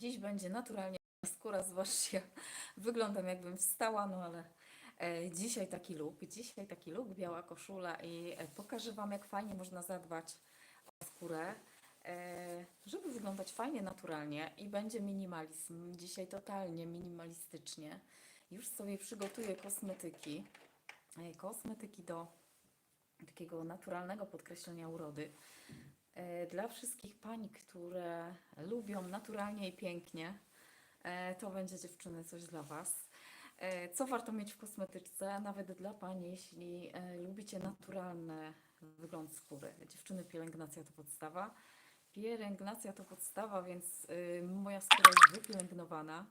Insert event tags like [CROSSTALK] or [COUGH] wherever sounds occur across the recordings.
Dziś będzie naturalnie skóra, zwłaszcza ja wyglądam jakbym wstała, no ale e, dzisiaj taki look, dzisiaj taki look, biała koszula i e, pokażę Wam, jak fajnie można zadbać o skórę, e, żeby wyglądać fajnie, naturalnie i będzie minimalizm. Dzisiaj totalnie minimalistycznie. Już sobie przygotuję kosmetyki, kosmetyki do takiego naturalnego podkreślenia urody. E, Dla wszystkich pań, które lubią naturalnie i pięknie, e, to będzie dziewczyny coś dla Was. E, Co warto mieć w kosmetyczce, nawet dla pań, jeśli lubicie naturalny wygląd skóry. Dziewczyny, pielęgnacja to podstawa. Pielęgnacja to podstawa, więc y, moja skóra jest wypielęgnowana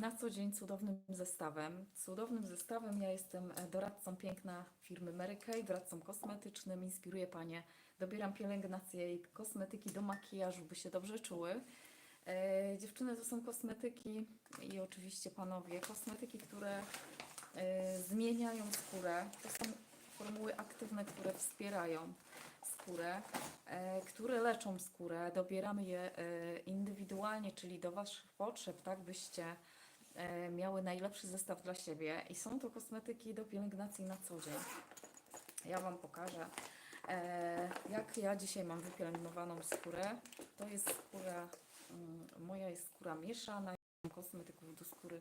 na co dzień cudownym zestawem. Cudownym zestawem ja jestem doradcą piękna firmy Mary Kay, doradcą kosmetycznym, inspiruję Panie, dobieram pielęgnację i kosmetyki do makijażu, by się dobrze czuły. E, dziewczyny, to są kosmetyki i oczywiście Panowie, kosmetyki, które e, zmieniają skórę. To są formuły aktywne, które wspierają skórę, e, które leczą skórę. Dobieramy je e, indywidualnie, czyli do Waszych potrzeb, tak byście e, miały najlepszy zestaw dla siebie. I są to kosmetyki do pielęgnacji na co dzień. Ja Wam pokażę, jak ja dzisiaj mam wypielęgnowaną skórę. To jest skóra, mm, moja jest skóra mieszana. Mam kosmetyków do skóry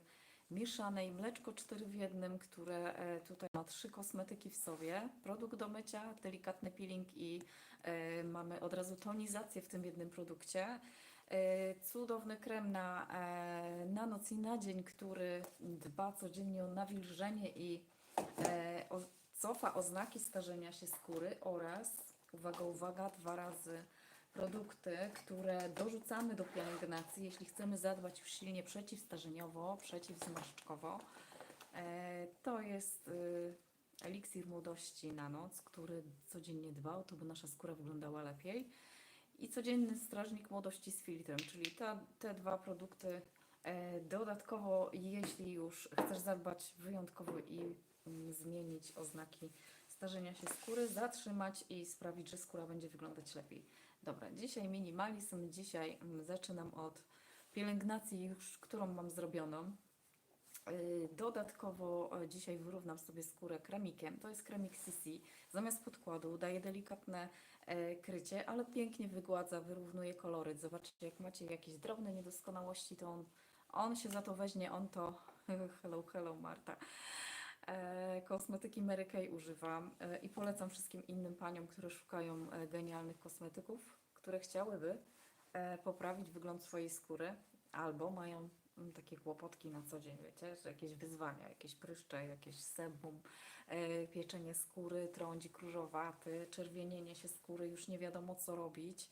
mieszanej, mleczko 4 w jednym, które e, tutaj ma trzy kosmetyki w sobie, produkt do mycia, delikatny peeling i e, mamy od razu tonizację w tym jednym produkcie. E, Cudowny krem na, e, na noc i na dzień, który dba codziennie o nawilżenie i e, o, cofa oznaki starzenia się skóry oraz, uwaga, uwaga, dwa razy produkty, które dorzucamy do pielęgnacji, jeśli chcemy zadbać już silnie przeciwstarzeniowo, przeciwzmarszczkowo. E, To jest y, eliksir młodości na noc, który codziennie dba o to, by nasza skóra wyglądała lepiej. I codzienny strażnik młodości z filtrem, czyli ta, te dwa produkty. e, Dodatkowo, jeśli już chcesz zadbać wyjątkowo i zmienić oznaki starzenia się skóry, zatrzymać i sprawić, że skóra będzie wyglądać lepiej. Dobra, dzisiaj minimalizm. Dzisiaj mm, zaczynam od pielęgnacji, już którą mam zrobioną. Yy, Dodatkowo e, dzisiaj wyrównam sobie skórę kremikiem. To jest kremik CC. Zamiast podkładu daje delikatne e, krycie, ale pięknie wygładza, wyrównuje koloryt. Zobaczcie, jak macie jakieś drobne niedoskonałości, to on, on się za to weźmie, on to... [LAUGHS] Hello, hello Marta. E, Kosmetyki Mary Kay używam e, i polecam wszystkim innym paniom, które szukają e, genialnych kosmetyków, które chciałyby poprawić wygląd swojej skóry albo mają mm, takie kłopotki na co dzień, wiecie, że jakieś wyzwania, jakieś pryszcze, jakieś sebum, pieczenie skóry, trądzik różowaty, czerwienienie się skóry, już nie wiadomo co robić.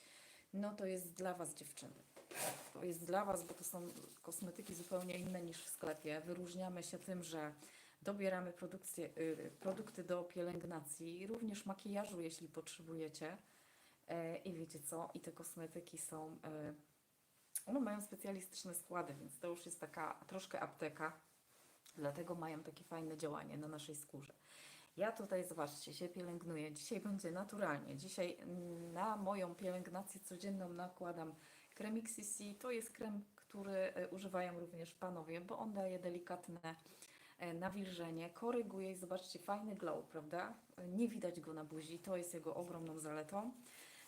No to jest dla Was dziewczyny. To jest dla Was, bo to są kosmetyki zupełnie inne niż w sklepie. Wyróżniamy się tym, że dobieramy produkcję, y, produkty do pielęgnacji, również makijażu, jeśli potrzebujecie. E, I wiecie co? I te kosmetyki są, one mają specjalistyczne składy, więc to już jest taka troszkę apteka. Dlatego mają takie fajne działanie na naszej skórze. Ja tutaj, zobaczcie, się pielęgnuję. Dzisiaj będzie naturalnie. Dzisiaj mm, na moją pielęgnację codzienną nakładam kremik CC. To jest krem, który e, używają również panowie, bo on daje delikatne nawilżenie, koryguje i zobaczcie, fajny glow, prawda? E, Nie widać go na buzi, to jest jego ogromną zaletą.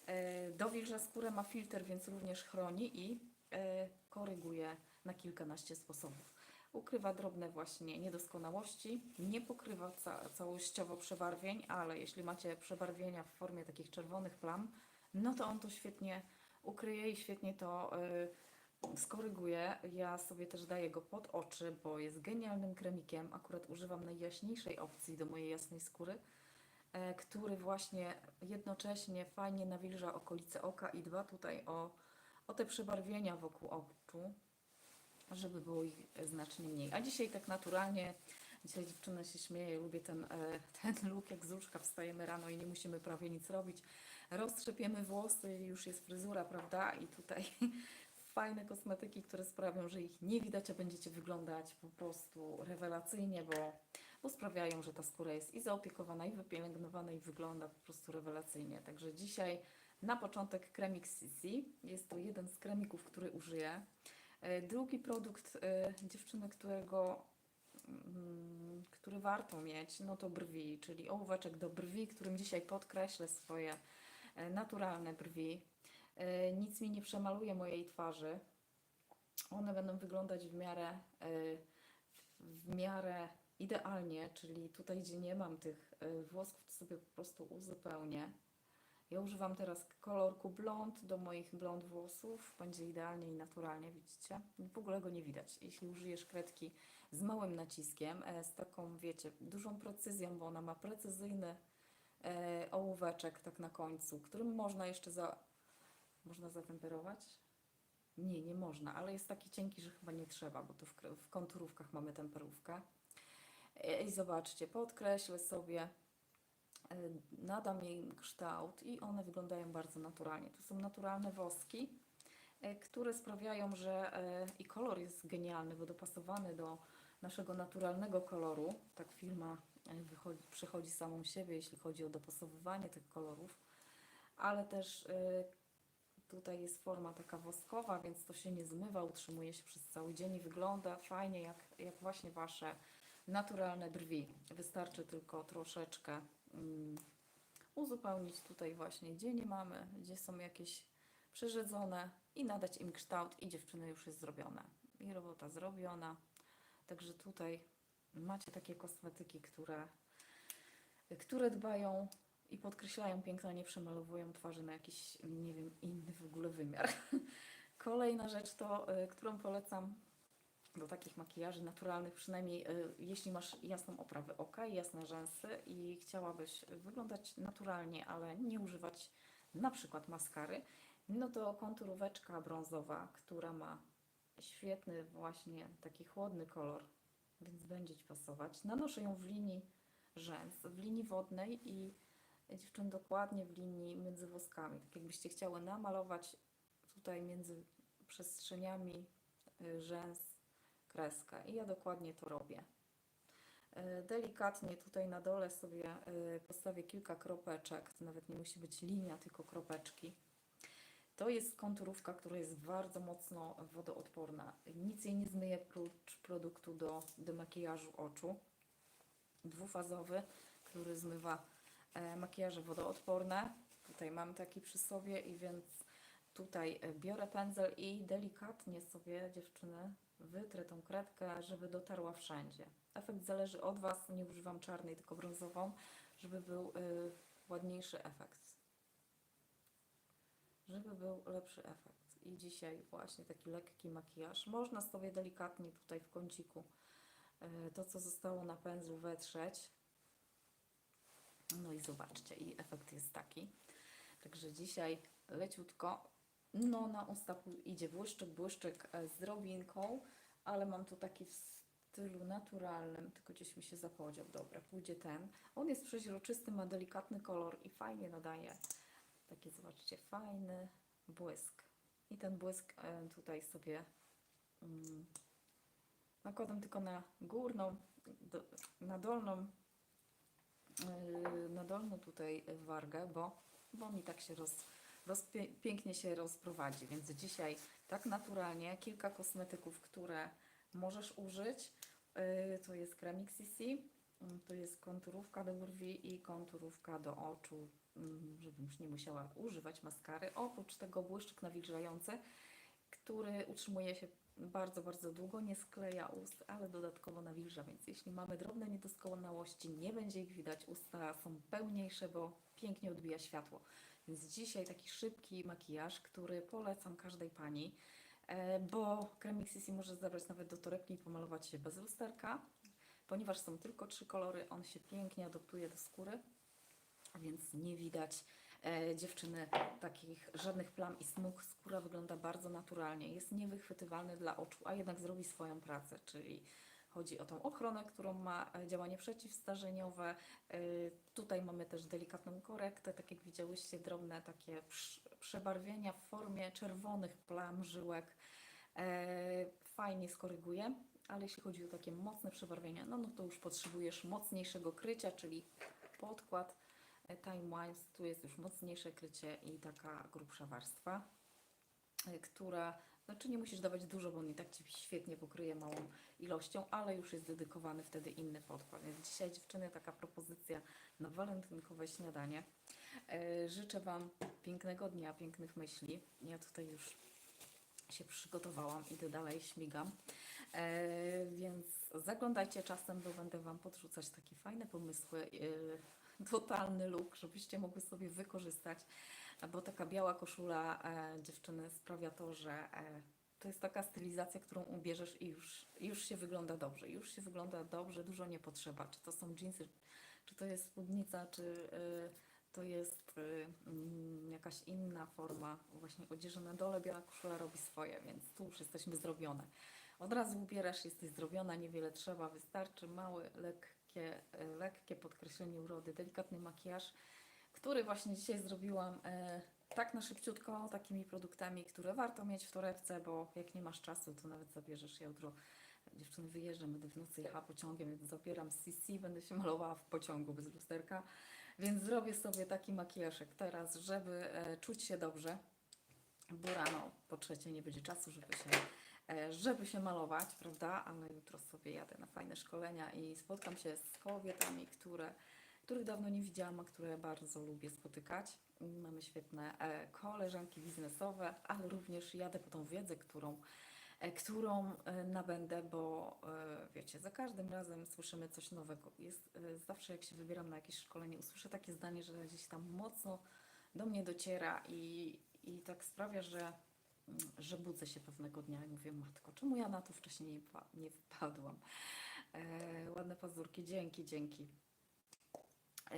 E, Dowilża skórę, ma filtr, więc również chroni i e, koryguje na kilkanaście sposobów. Ukrywa drobne właśnie niedoskonałości, nie pokrywa ca całościowo przebarwień, ale jeśli macie przebarwienia w formie takich czerwonych plam, no to on to świetnie ukryje i świetnie to skoryguje. Ja sobie też daję go pod oczy, bo jest genialnym kremikiem. Akurat używam najjaśniejszej opcji do mojej jasnej skóry, e, który właśnie jednocześnie fajnie nawilża okolice oka i dba tutaj o, o te przebarwienia wokół oczu, żeby było ich znacznie mniej. A dzisiaj tak naturalnie, dzisiaj dziewczyna się śmieje, lubię ten, e, ten look, jak z łóżka wstajemy rano i nie musimy prawie nic robić. Roztrzepiemy włosy, już jest fryzura, prawda? I tutaj fajne kosmetyki, które sprawią, że ich nie widać, a będziecie wyglądać po prostu rewelacyjnie, bo, bo sprawiają, że ta skóra jest i zaopiekowana, i wypielęgnowana, i wygląda po prostu rewelacyjnie. Także dzisiaj na początek kremik CC. Jest to jeden z kremików, który użyję. E, Drugi produkt e, dziewczyny, którego, mm, który warto mieć, no to brwi, czyli ołóweczek do brwi, którym dzisiaj podkreślę swoje e, naturalne brwi. E, Nic mi nie przemaluje mojej twarzy. One będą wyglądać w miarę, e, w miarę idealnie, czyli tutaj, gdzie nie mam tych e, włosków, to sobie po prostu uzupełnię. Ja używam teraz kolorku blond do moich blond włosów. Będzie idealnie i naturalnie, widzicie? W ogóle go nie widać. Jeśli użyjesz kredki z małym naciskiem, z taką, wiecie, dużą precyzją, bo ona ma precyzyjny ołóweczek tak na końcu, którym można jeszcze za... Można zatemperować? Nie, nie można, ale jest taki cienki, że chyba nie trzeba, bo tu w, w konturówkach mamy temperówkę. E, I zobaczcie, podkreślę sobie e, nadam jej kształt i one wyglądają bardzo naturalnie. To są naturalne woski, e, które sprawiają, że i kolor jest genialny, bo dopasowany do naszego naturalnego koloru. Tak firma wychodzi, przychodzi samą siebie, jeśli chodzi o dopasowywanie tych kolorów, ale też tutaj jest forma taka woskowa, więc to się nie zmywa, utrzymuje się przez cały dzień i wygląda fajnie jak, jak właśnie Wasze naturalne brwi. Wystarczy tylko troszeczkę mm, uzupełnić tutaj właśnie, gdzie nie mamy, gdzie są jakieś przerzedzone i nadać im kształt i dziewczyny już jest zrobione. I robota zrobiona. Także tutaj macie takie kosmetyki, które, które dbają i podkreślają piękno, nie przemalowują twarzy na jakiś, nie wiem, inny w ogóle wymiar. [LAUGHS] Kolejna rzecz to, y, którą polecam do takich makijaży naturalnych, przynajmniej y, jeśli masz jasną oprawę oka i jasne rzęsy i chciałabyś wyglądać naturalnie, ale nie używać na przykład maskary, no to konturóweczka brązowa, która ma świetny właśnie taki chłodny kolor, więc będzie Ci pasować. Nanoszę ją w linii rzęs, w linii wodnej i dziewczyn dokładnie w linii między woskami. Tak jakbyście chciały namalować tutaj między przestrzeniami y, rzęs kreskę i ja dokładnie to robię. E, Delikatnie tutaj na dole sobie e, postawię kilka kropeczek, to nawet nie musi być linia, tylko kropeczki. To jest konturówka, która jest bardzo mocno wodoodporna. Nic jej nie zmyje prócz produktu do demakijażu oczu. Dwufazowy, który zmywa makijaże wodoodporne. Tutaj mam taki przy sobie i więc tutaj e, biorę pędzel i delikatnie sobie dziewczyny wytrę tą kredkę, żeby dotarła wszędzie. Efekt zależy od Was, nie używam czarnej, tylko brązową, żeby był y, ładniejszy efekt. Żeby był lepszy efekt. I dzisiaj właśnie taki lekki makijaż. Można sobie delikatnie tutaj w kąciku y, to, co zostało na pędzlu wetrzeć. No i zobaczcie, i efekt jest taki. Także dzisiaj leciutko. No na usta idzie błyszczyk, błyszczyk e, z drobinką, ale mam tu taki w stylu naturalnym, tylko gdzieś mi się zapodział. Dobra, pójdzie ten. On jest przeźroczysty, ma delikatny kolor i fajnie nadaje taki, zobaczcie, fajny błysk. I ten błysk e, tutaj sobie mm, nakładam tylko na górną, na dolną na dolną tutaj wargę, bo, bo mi tak się roz, pięknie się rozprowadzi. Więc dzisiaj tak naturalnie kilka kosmetyków, które możesz użyć. Yy, to jest kremik CC, yy, to jest konturówka do brwi i konturówka do oczu, żebym już nie musiała używać maskary. Oprócz tego błyszczyk nawilżający, który utrzymuje się bardzo, bardzo długo, nie skleja ust, ale dodatkowo nawilża, więc jeśli mamy drobne niedoskonałości, nie będzie ich widać, usta są pełniejsze, bo pięknie odbija światło. Więc dzisiaj taki szybki makijaż, który polecam każdej pani, e, bo kremik CC może zabrać nawet do torebki i pomalować się bez lusterka, ponieważ są tylko trzy kolory, on się pięknie adoptuje do skóry, więc nie widać dziewczyny takich żadnych plam i smug. Skóra wygląda bardzo naturalnie, jest niewychwytywalny dla oczu, a jednak zrobi swoją pracę, czyli chodzi o tą ochronę, którą ma e, działanie przeciwstarzeniowe. E, Tutaj mamy też delikatną korektę, tak jak widziałyście, drobne takie prz- przebarwienia w formie czerwonych plam, żyłek. E, Fajnie skoryguje, ale jeśli chodzi o takie mocne przebarwienia, no, no to już potrzebujesz mocniejszego krycia, czyli podkład e, Time Wines, tu jest już mocniejsze krycie i taka grubsza warstwa, e, która Znaczy nie musisz dawać dużo, bo on i tak Ci świetnie pokryje małą ilością, ale już jest dedykowany wtedy inny podkład. Więc dzisiaj dziewczyny taka propozycja na walentynkowe śniadanie. E, życzę Wam pięknego dnia, pięknych myśli. Ja tutaj już się przygotowałam, idę dalej, śmigam. E, więc zaglądajcie czasem, bo będę Wam podrzucać takie fajne pomysły, e, totalny look, żebyście mogły sobie wykorzystać, bo taka biała koszula e, dziewczyny sprawia to, że e, to jest taka stylizacja, którą ubierzesz i już, już się wygląda dobrze, już się wygląda dobrze, dużo nie potrzeba, czy to są dżinsy, czy to jest spódnica, czy e, to jest mm, jakaś inna forma. Właśnie odzieży na dole, biała koszula robi swoje, więc tu już jesteśmy zrobione. Od razu ubierasz, jesteś zrobiona, niewiele trzeba, wystarczy mały, lekkie, e, lekkie podkreślenie urody, delikatny makijaż, który właśnie dzisiaj zrobiłam e, tak na szybciutko, takimi produktami, które warto mieć w torebce, bo jak nie masz czasu, to nawet zabierzesz jutro. Dziewczyny wyjeżdżam, będę w nocy jechała pociągiem, więc zabieram CC, będę się malowała w pociągu bez lusterka, więc zrobię sobie taki makijażek teraz, żeby e, czuć się dobrze, bo rano po trzeciej nie będzie czasu, żeby się żeby się malować, prawda? Ale jutro sobie jadę na fajne szkolenia i spotkam się z kobietami, które, których dawno nie widziałam, a które bardzo lubię spotykać. Mamy świetne e, koleżanki biznesowe, ale również jadę po tą wiedzę, którą, e, którą e, nabędę, bo e, wiecie, za każdym razem słyszymy coś nowego. Jest, e, zawsze jak się wybieram na jakieś szkolenie, usłyszę takie zdanie, że gdzieś tam mocno do mnie dociera i, i tak sprawia, że że budzę się pewnego dnia i mówię, matko, czemu ja na to wcześniej nie, wpa- nie wpadłam? E, ładne pazurki, dzięki, dzięki. E,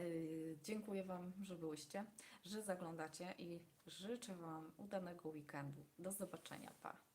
dziękuję Wam, że byłyście, że zaglądacie i życzę Wam udanego weekendu. Do zobaczenia, pa!